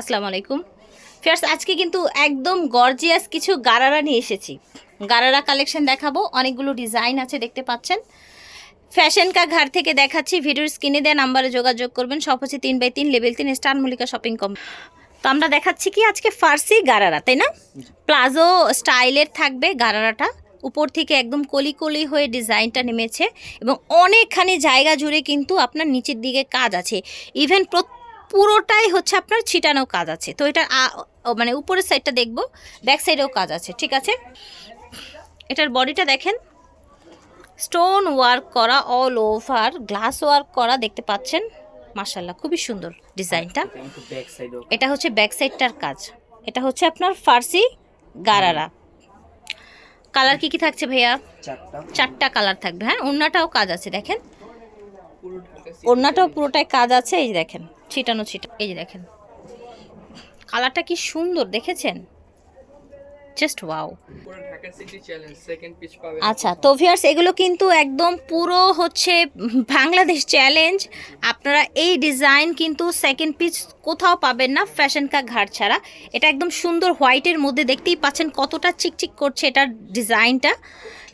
আসসালামু আলাইকুম। ফিয়ার্স, আজকে কিন্তু একদম গর্জিয়াস কিছু গারারা নিয়ে এসেছি। গারারা কালেকশন দেখাবো, অনেকগুলো ডিজাইন আছে, দেখতে পাচ্ছেন। ফ্যাশন কা ঘর থেকে দেখাচ্ছি, ভিডিওর স্ক্রিনে দেওয়া নাম্বারে যোগাযোগ করবেন, সব হচ্ছে তিন বাই তিন, লেভেল তিন, স্টার মল্লিকা শপিং কম তো আমরা দেখাচ্ছি কি আজকে ফার্সি গারারা, তাই না? প্লাজো স্টাইলের থাকবে গারারাটা। উপর থেকে একদম কলি কলি হয়ে ডিজাইনটা নেমেছে এবং অনেকখানি জায়গা জুড়ে কিন্তু আপনার নিচের দিকে কাজ আছে। ইভেন পুরোটাই হচ্ছে আপনার ছিটানো কাজ আছে। তো এটা মানে উপরের সাইডটা দেখব ব্যাক সাইডেও কাজ আছে ঠিক আছে? এটার বডিটা দেখেন। স্টোন ওয়ার্ক করা অল ওভার গ্লাস ওয়ার্ক করা দেখতে পাচ্ছেন। মাশাল্লাহ খুবই সুন্দর ডিজাইনটা এটা হচ্ছে ব্যাক সাইডটার কাজ। এটা হচ্ছে আপনার ফার্সি গারারা। কালার কি কি থাকছে ভাইয়া? চারটা। চারটা কালার থাকবে হ্যাঁ? ওড়নাটাও কাজ আছে দেখেন। ওড়নাটাও পুরোটাই কাজ আছে এই দেখেন ছিটানো ছিটা এই যে দেখেন। কালারটা কি সুন্দর দেখেছেন? জাস্ট ওয়াও আচ্ছা তো ভিয়ার্স এগুলো কিন্তু একদম পুরো হচ্ছে বাংলাদেশ চ্যালেঞ্জ আপনারা এই ডিজাইন কিন্তু সেকেন্ড পিচ কোথাও পাবেন না ফ্যাশন কা ঘাট ছাড়া। এটা একদম সুন্দর হোয়াইটের মধ্যে দেখতেই পাচ্ছেন কতটা চিকচিক করছে এটার ডিজাইনটা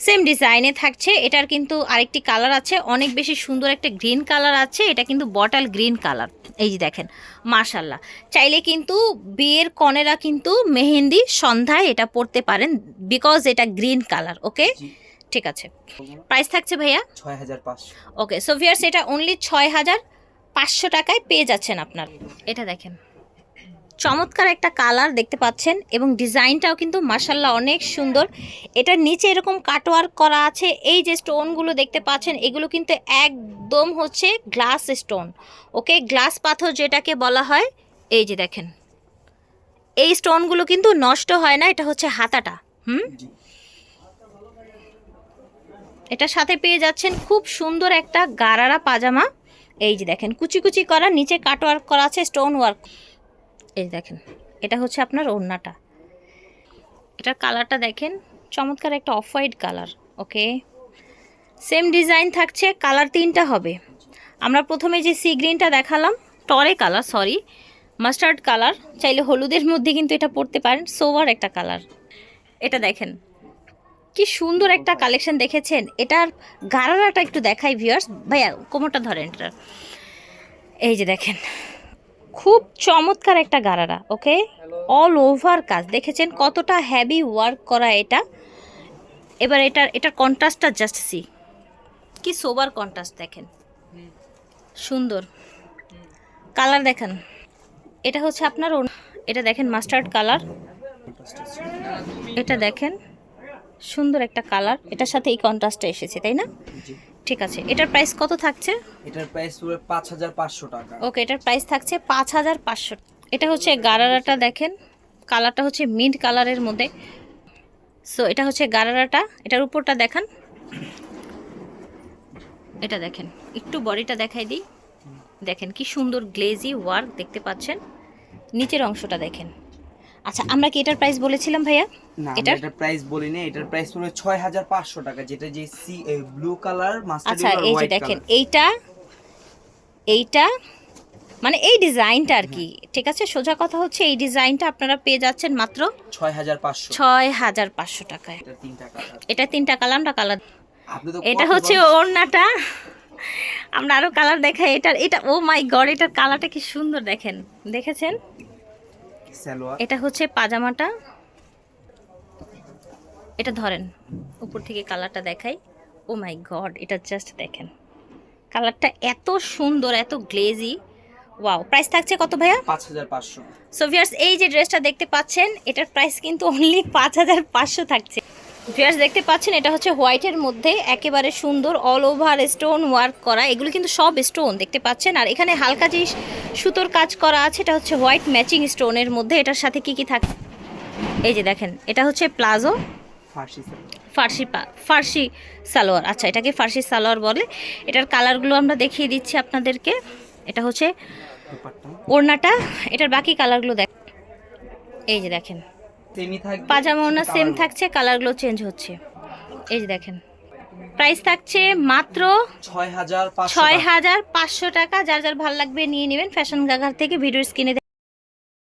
সেম ডিজাইনে থাকছে। এটার কিন্তু আরেকটি কালার আছে। অনেক বেশি সুন্দর একটা গ্রিন কালার আছে। এটা কিন্তু বটাল গ্রিন কালার এই যে দেখেন মাশাল্লাহ চাইলে কিন্তু বিয়ের কনেরা কিন্তু মেহেন্দি সন্ধ্যায় এটা পরতে পারেন বিকজ এটা গ্রিন কালার ওকে ঠিক আছে। প্রাইস থাকছে ভাইয়া? ছয় হাজার পাঁচশো। ওকে সো ভিয়ার্স এটা অনলি ছয় হাজার পাঁচশো টাকায় পেয়ে যাচ্ছেন আপনার। এটা দেখেন। চমৎকার একটা কালার দেখতে পাচ্ছেন এবং ডিজাইনটাও কিন্তু মার্শাল্লাহ অনেক সুন্দর। এটার নিচে এরকম কাটওয়ার্ক করা আছে। এই যে স্টোনগুলো দেখতে পাচ্ছেন এগুলো কিন্তু একদম হচ্ছে গ্লাস স্টোন ওকে গ্লাস পাথর যেটাকে বলা হয় এই যে দেখেন। এই স্টোনগুলো কিন্তু নষ্ট হয় না এটা হচ্ছে হাতাটা। হুম? এটার সাথে পেয়ে যাচ্ছেন খুব সুন্দর একটা গারারা পাজামা। এই যে দেখেন কুচি কুচি করা নিচে কাটওয়ার্ক করা আছে স্টোন ওয়ার্ক এই দেখেন, এটা হচ্ছে আপনার ওড়নাটা। এটার কালারটা দেখেন, চমৎকার একটা off white colour, okay? Same design থাকছে, কালার তিনটা হবে। আমরা প্রথমে যে সি গ্রিনটা দেখালাম টরে কালার সরি মাস্টার্ড কালার, চাইলে হলুদের মধ্যে কিন্তু এটা পড়তে পারেন সোভার একটা কালার। এটা দেখেন, কি সুন্দর একটা কালেকশন দেখেছেন। এটার গারারাটা একটু দেখাই ভিউয়ার্স ভাইয়া, কোমরটা ধরেন এটার। এই যে দেখেন খুব চমৎকার একটা গারারা, ওকে? অল ওভার কাজ। দেখেছেন কতটা হ্যাভি ওয়ার্ক করা এটা? এবার এটার এটার কন্ট্রাস্টটা জাস্ট সি কি সোবার কন্ট্রাস্ট দেখেন। সুন্দর। কালার দেখেন। এটা হচ্ছে আপনার এটা দেখেন মাস্টার্ড কালার এটা দেখেন, সুন্দর একটা কালার এটার সাথে এই কন্ট্রাস্টটা এসেছে, তাই না? ঠিক আছে এটার প্রাইস কত থাকছে? এটার প্রাইস পুরো পাঁচ হাজার পাঁচশো টাকা। ওকে এটার প্রাইস থাকছে পাঁচ হাজার পাঁচশো। এটা হচ্ছে গারারাটা দেখেন কালারটা হচ্ছে মিন্ট কালারের মধ্যে। সো এটা হচ্ছে গারারাটা এটার উপরটা দেখান। এটা দেখেন একটু বডিটা দেখাই দিই। দেখেন কি সুন্দর গ্লেজি ওয়ার্ক দেখতে পাচ্ছেন। নিচের অংশটা দেখেন। আচ্ছা আমরা কি এটার প্রাইস বলেছিলাম ভাইয়া? এটার? এটার প্রাইস বলিনি এটার প্রাইস হাজার পাঁচশো টাকা যেটা যে সি ব্লু কালার মাস্টার্ড আচ্ছা এই যে দেখেন এইটা এইটা মানে এই ডিজাইনটা আর কি ঠিক আছে? সোজা কথা হচ্ছে এই ডিজাইনটা আপনারা পেয়ে যাচ্ছেন মাত্র ছয় হাজার পাঁচশো। ছয় হাজার পাঁচশো টাকায়। এটা তিনটা কালার এটা তিনটা কালার আমরা কালার আপনি তো এটা হচ্ছে ওড়নাটা। আমরা আরও কালার দেখাই এটার এটা ও মাই গড এটার কালারটা কি সুন্দর দেখেন দেখেছেন? এটা হচ্ছে পাজামাটা। এটা ধরেন উপর থেকে কালারটা দেখাই। ও মাই গড এটা জাস্ট দেখেন। কালারটা এত সুন্দর এত গ্লেজি। ওয়াও প্রাইস থাকছে কত ভাইয়া? পাঁচ হাজার পাঁচশো। সো ভিয়ার্স এই যে ড্রেসটা দেখতে পাচ্ছেন এটার প্রাইস কিন্তু অনলি পাঁচ হাজার পাঁচশো থাকছে। ভিয়ার্স দেখতে পাচ্ছেন এটা হচ্ছে হোয়াইটের মধ্যে একেবারে সুন্দর অল ওভার স্টোন ওয়ার্ক করা। এগুলো কিন্তু সব স্টোন দেখতে পাচ্ছেন? আর এখানে হালকা যে সুতোর কাজ করা আছে এটা হচ্ছে হোয়াইট ম্যাচিং স্টোনের মধ্যে এটার সাথে কি কি থাকে? এই যে দেখেন এটা হচ্ছে প্লাজো। ফার্সি ফার্সি সালোয়ার আচ্ছা এটাকে ফার্সি সালোয়ার বলে। এটার কালারগুলো আমরা দেখিয়ে দিচ্ছি আপনাদেরকে। এটা হচ্ছে ওড়নাটা এটার বাকি কালারগুলো দেখ এই যে দেখেন। পাজামা ওড়না সেম থাকছে কালারগুলো চেঞ্জ হচ্ছে। এই যে দেখেন। প্রাইস থাকছে মাত্র ছয় হাজার পাঁচশো ছয় টাকা। হাজার পাঁচশো টাকা যার যার ভালো লাগবে নিয়ে নেবেন ফ্যাশন গাঘার থেকে ভিডিও স্ক্রিনে